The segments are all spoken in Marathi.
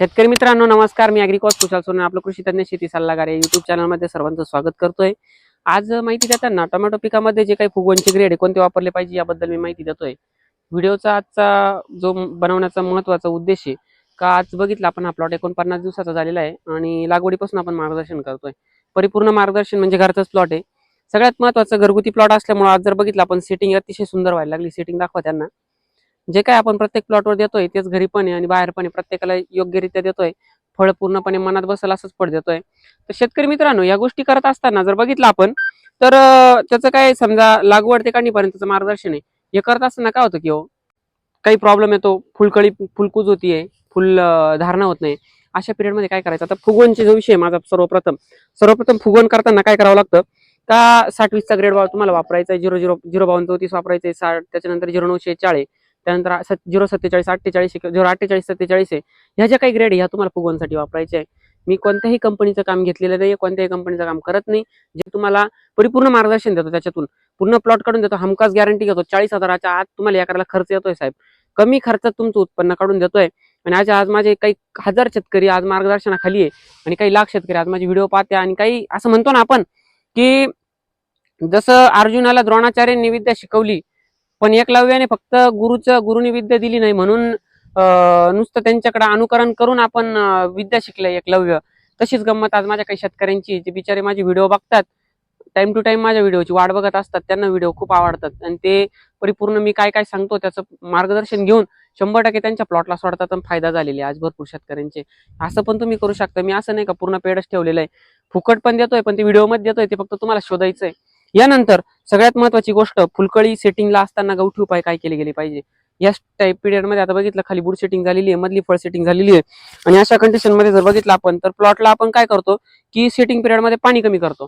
शेतकरी मित्रांनो नमस्कार. मी अॅग्रिकॉस कुशाल सोन आपलं कृषी तज्ञ शेती सल्लागार या युट्यूब चॅनलमध्ये सर्वांचं स्वागत करतोय. आज माहिती देताना टोमॅटो पिकामध्ये जे काही फुगवणचे ग्रेड आहे कोणते वापरले पाहिजे याबद्दल मी माहिती देतोय. व्हिडिओचा आजचा जो बनवण्याचा महत्त्वाचा उद्देश आहे का आज बघितलं आपण हा प्लॉट एकोणपन्नास दिवसाचा झालेला आहे आणि लागवडीपासून आपण मार्गदर्शन करतोय. परिपूर्ण मार्गदर्शन म्हणजे घरचाच प्लॉट आहे. सगळ्यात महत्वाचं घरगुती प्लॉट असल्यामुळे आज जर बघितलं आपण सेटिंग अतिशय सुंदर व्हायला लागली. सेटिंग दाखवा त्यांना. जे काय आपण प्रत्येक प्लॉटवर देतोय तेच घरी पण आहे आणि बाहेर पण आहे प्रत्येकाला योग्यरित्या देतोय. फळ पूर्णपणे मनात बसल असंच फळ देतोय. तर शेतकरी मित्रांनो या गोष्टी करत असताना जर बघितलं आपण तर त्याचं काय समजा लागवड ते काढणीपर्यंतचं मार्गदर्शन आहे. हे करत असताना काय होतं की हो काही प्रॉब्लेम येतो फुलकळी फुलकूज होतीये फुल धारणा होत नाही. अशा पिरियडमध्ये काय करायचं? आता फुगवणचे जो विषय माझा सर्वप्रथम सर्वप्रथम फुगवण करताना काय करावं लागतं? का साठ वीसचा ग्रेड तुम्हाला वापरायचा आहे झिरो झिरो झिरो बावन्न चौतीस वापरायचे साठ त्याच्यानंतर झिरो नऊशे चाळीस. त्यानंतर झिरो सत्तेचाळीस अठ्ठेचाळीस झिरो अठ्ठेचाळीस सत्तेचाळीस आहे. ह्या ज्या काही ग्रेड ह्या तुम्हाला फुगवणसाठी वापरायचे आहे. मी कोणत्याही कंपनीचं काम घेतलेलं नाही कोणत्याही कंपनीचं काम करत नाही. जे तुम्हाला परिपूर्ण मार्गदर्शन देतो त्याच्यातून. पूर्ण प्लॉट काढून देतो हमखास गॅरंटी घेतो. चाळीस हजाराच्या आत तुम्हाला या करायला खर्च येतोय साहेब. कमी खर्चात तुमचं उत्पन्न काढून देतोय. आणि आज आज माझे काही हजार शेतकरी आज मार्गदर्शनाखाली आहे. आणि काही लाख शेतकरी आज माझे व्हिडिओ पाहते. आणि काही असं म्हणतो ना आपण की जसं अर्जुनाला द्रोणाचार्यांनी विद्या शिकवली पण एकलव्याने फक्त गुरुचं गुरुनी विद्या दिली नाही म्हणून नुसतं त्यांच्याकडे अनुकरण करून आपण विद्या शिकलं एकलव्य तशीच गंमत आज माझ्या काही शेतकऱ्यांची जे बिचारे माझे व्हिडिओ बघतात टाइम टू टाइम माझ्या व्हिडिओची वाट बघत असतात. त्यांना व्हिडिओ खूप आवडतात. आणि ते परिपूर्ण मी काय काय सांगतो त्याचं मार्गदर्शन घेऊन शंभर टक्के त्यांच्या प्लॉटला सोडतात पण फायदा झालेला आहे आज भरपूर शेतकऱ्यांचे. असं पण तुम्ही करू शकता. मी असं नाही का पूर्ण पेडच ठेवलेलं आहे. फुकट पण देतोय पण ते व्हिडिओमध्ये देतोय. ते फक्त तुम्हाला शोधायचं आहे यानंतर सगळ्यात महत्वाची गोष्ट फुलकळी सेटिंगला असताना गवठी उपाय काय केले गेले पाहिजे? या टाईप पिरियडमध्ये आता बघितलं खाली बुड सेटिंग झालेली आहे मधली फळ सेटिंग झालेली आहे. आणि अशा कंडिशनमध्ये जर बघितलं आपण तर प्लॉटला आपण काय करतो? की सेटिंग पिरियडमध्ये पाणी कमी करतो.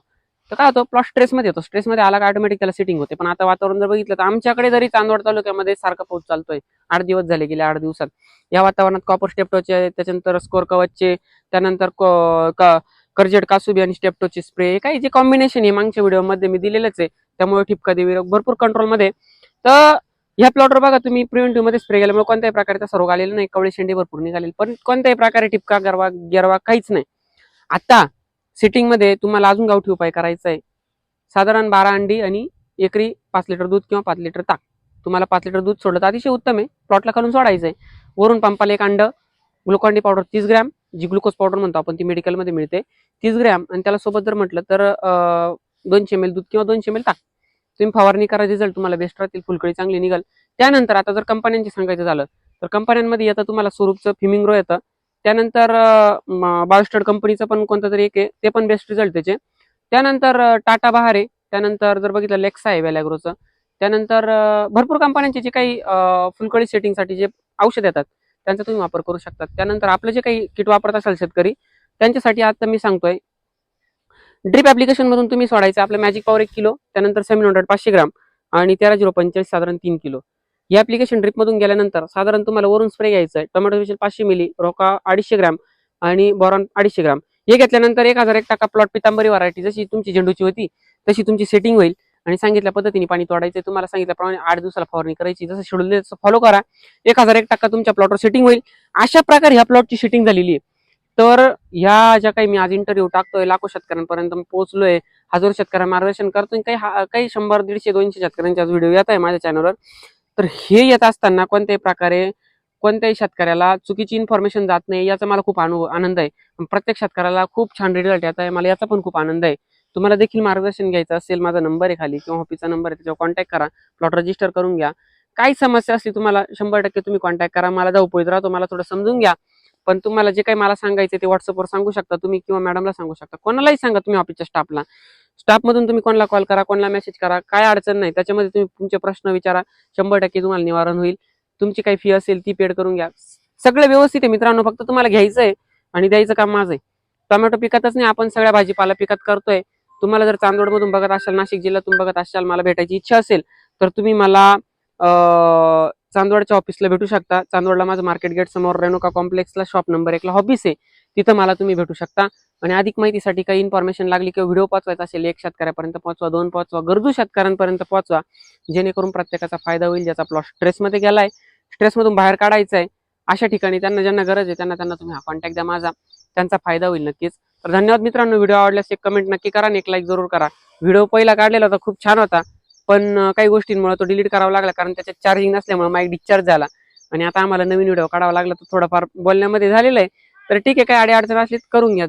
तर काय होतं? प्लॉट स्ट्रेस मध्ये येतो. स्ट्रेस मध्ये आला का ऑटोमॅटिक त्याला सेटिंग होते. पण आता वातावरण जर बघितलं तर आमच्याकडे जरी चांदवड तालुक्यामध्ये सारखा पाऊस चालतोय. आठ दिवस झाले गेले आठ दिवसात. या वातावरणात कॉपर स्टेप्टोचे त्याच्यानंतर स्कोर कवचचे त्यानंतर कर्जेट कासुबी आणि स्टेप्टोचे स्प्रे काही जे कॉम्बिनेशन आहे मागच्या व्हिडिओमध्ये मी दिलेलंच आहे. त्यामुळे ठिपका देवी रोग भरपूर कंट्रोलमध्ये तर ह्या प्लॉटवर बघा तुम्ही प्रिव्हेंटिव्हमध्ये स्प्रे केल्यामुळे कोणत्याही प्रकारचा रोग आलेला नाही. कवळे शेंडे भरपूर निघालेली. पण कोणत्याही प्रकारे ठिपका गरवा गिरवा काहीच नाही. आता सिटिंगमध्ये तुम्हाला अजून गावठी उपाय करायचा आहे. साधारण बारा अंडी आणि एकरी पाच लिटर दूध किंवा पाच लिटर ताक. तुम्हाला पाच लिटर दूध सोडलं तर अतिशय उत्तम आहे. प्लॉटला खालून सोडायचं आहे वरून पंपाला एक अंड ग्लुकॉन डी पावडर तीस ग्रॅम जी ग्लुकोज पावडर म्हणतो आपण ती मेडिकलमध्ये मिळते. तीस ग्रॅम आणि त्याला सोबत जर म्हटलं तर दोनशे एम दूध किंवा दोनशे एम ताक. तुम्ही फवारणी करा रिझल्ट तुम्हाला बेस्ट राहतील फुलकळी चांगली निघाल. त्यानंतर आता जर कंपन्यांचे सांगायचं झालं तर कंपन्यांमध्ये येतं तुम्हाला स्वरूपचं फिमिंग्रो येतं. त्यानंतर बायोस्टर्ड कंपनीचं पण कोणतं तरी एक आहे ते पण बेस्ट रिझल्ट त्याचे. त्यानंतर टाटा बहार आहे. त्यानंतर जर बघितलं लेक्सा आहे वेलॅग्रोचं त्यानंतर भरपूर कंपन्यांचे जे काही फुलकळी सेटिंगसाठी जे औषध येतात त्यांचा तुम्ही वापर करू शकता. त्यानंतर आपलं जे काही किट वापरत असाल शेतकरी त्यांच्यासाठी आता मी सांगतोय ड्रिप ऍप्लिकेशन मधून तुम्ही सोडायचं आपलं मॅजिक पॉवर एक किलो त्यानंतर सेव्हन हंड्रेड पाचशे ग्राम आणि तेरा झिरो पंचेचाळीस साधारण तीन किलो. या ऍप्लिकेशन ड्रिप मधून गेल्यानंतर साधारण तुम्हाला वरून स्प्रे घ्यायचं आहे टोमॅटो स्पेशल पाचशे मिली रोका अडीचशे ग्राम आणि बॉरॉन अडीचशे ग्राम. हे घेतल्यानंतर एक हजार एक टाका प्लॉट पितांबरी व्हरायटी जशी तुमची झेंडूची होती तशी तुमची सेटिंग होईल. आणि सांगितल्या पद्धतीने पाणी तोडायचं तुम्हाला सांगितल्याप्रमाणे आठ दिवसाला फवारणी करायची. जसं शेड्यूल फॉलो करा. एक हजार एक टक्का तुमच्या प्लॉटवर सेटिंग होईल. अशा प्रकारे ह्या प्लॉटची सेटिंग झालेली आहे. तर ह्या ज्या काही मी आज इंटरव्ह्यू टाकतोय लाखो शेतकऱ्यांपर्यंत पोहोचलोय हजारो शेतकऱ्यांना मार्गदर्शन करतोय काही हा- काही शंभर दीडशे दोनशे शेतकऱ्यांचे व्हिडिओ येत आहे माझ्या चॅनलवर तर हे येत असताना कोणत्याही प्रकारे कोणत्याही शेतकऱ्याला चुकीची इन्फॉर्मेशन जात नाही याचा मला खूप अनुभव आनंद आहे. प्रत्येक शेतकऱ्याला खूप छान रिझल्ट येत आहे. मला याचा पण खूप आनंद आहे. तुम्हाला देखील मार्गदर्शन घ्यायचं असेल माझा नंबर आहे खाली किंवा ऑफिसचा नंबर आहे त्याच्यावर कॉन्टॅक्ट करा. प्लॉट रजिस्टर करून घ्या. काही समस्या असली तुम्हाला शंभर टक्के तुम्ही कॉन्टॅक्ट करा. मला धावपळीत राहा तुम्हाला थोडं समजून घ्या. पण तुम्हाला जे काही मला सांगायचं ते व्हॉट्सअपवर सांगू शकता तुम्ही किंवा मॅडमला सांगू शकता. कोणालाही सांगा तुम्ही ऑफिसच्या स्टाफला स्टाफ मधून तुम्ही कोणाला कॉल करा कोणाला मेसेज करा काय अडचण नाही. त्याच्यामध्ये तुम्ही तुमचे प्रश्न विचारा. शंभर टक्के तुम्हाला निवारण होईल. तुमची काही फी असेल ती पेड करून घ्या. सगळं व्यवस्थित आहे मित्रांनो फक्त तुम्हाला घ्यायचं आहे आणि द्यायचं काम माझं आहे. टोमॅटो पिकातच नाही आपण सगळ्या भाजीपाला पिकात करतोय. तुम्हाला जर चांदवडमधून बघत असाल नाशिक जिल्ह्यातून बघत असाल मला भेटायची इच्छा असेल तर तुम्ही मला चांदवडच्या ऑफिसला भेटू शकता. चांदवडला माझं मार्केट गेट समोर रेणुका कॉम्प्लेक्सला शॉप नंबर एकला ऑफिस आहे. तिथं मला तुम्ही भेटू शकता. आणि अधिक माहितीसाठी काही इन्फॉर्मेशन लागली किंवा व्हिडिओ पाचवायचा असेल एक शेतकऱ्यापर्यंत पोहोचवा दोन पोहोचवा गरजू शेतकऱ्यांपर्यंत पोहोचवा जेणेकरून प्रत्येकाचा फायदा होईल ज्याचा प्लॉट स्ट्रेसमध्ये गेलाय. स्ट्रेसमधून बाहेर काढायचा आहे अशा ठिकाणी त्यांना ज्यांना गरज आहे त्यांना त्यांना तुम्ही हा कॉन्टॅक्ट द्या माझा. त्यांचा फायदा होईल नक्कीच. तर धन्यवाद मित्रांनो व्हिडिओ आवडल्यास एक कमेंट नक्की करा आणि एक लाईक जरूर करा. व्हिडिओ पहिला काढलेला होता खूप छान होता. पण काही गोष्टींमुळे तो डिलीट करावा लागला कारण त्याच्यात चार्जिंग नसल्यामुळे माईक डिस्चार्ज झाला. आणि आता आम्हाला नवीन व्हिडिओ काढावा लागला तर थोडाफार बोलण्यामध्ये झालेलं आहे. तर ठीक आहे काय अडी अडचण असली तर करून घ्या.